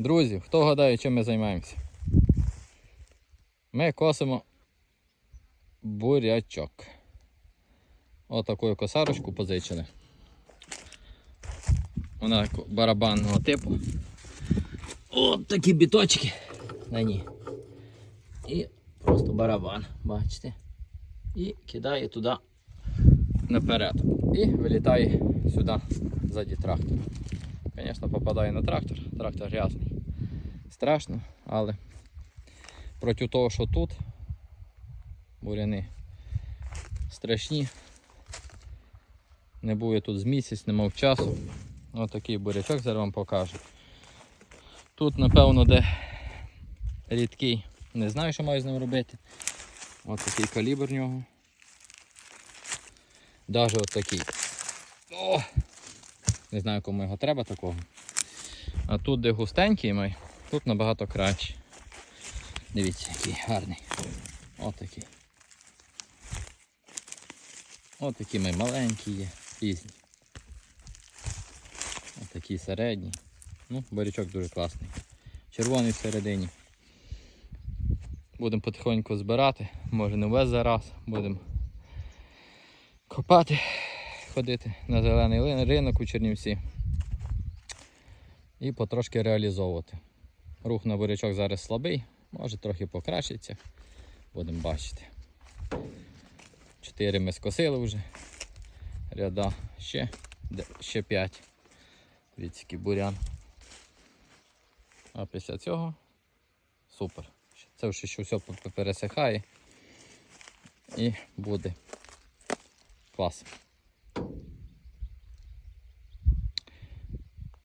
Друзі, хто гадає, чим ми займаємося? Ми косимо бурячок. Отаку косарочку позичили. Вона барабанного типу. От такі біточки на ній. І просто барабан, бачите? І кидає туди наперед. І вилітає сюди ззаді трактора. Звісно, попадає на трактор, трактор грязний. Страшно, але проти того, що тут буряни страшні. Не буде тут з місяць, не мав часу. Ось такий бурячок зараз вам покажу. Тут, напевно, де рідкий. Не знаю, що маю з ним робити. Ось такий калібр в нього. Даже от! Не знаю, кому його треба такого. А тут, де густенький май, тут набагато краще. Дивіться, який гарний. Ось такий. Ось такі май маленькі є, різні. Ось такий середній. Ну, барячок дуже класний. Червоний всередині. Будемо потихоньку збирати, може не весь зараз, будемо копати, ходити на зелений ринок у Чернівці і потрошки реалізовувати. Рух на бурячок зараз слабий, може трохи покращиться, будемо бачити. Чотири ми скосили вже. Ряда ще, ще п'ять. Дивіться, бурян. А після цього супер. Це вже що все пересихає і буде клас.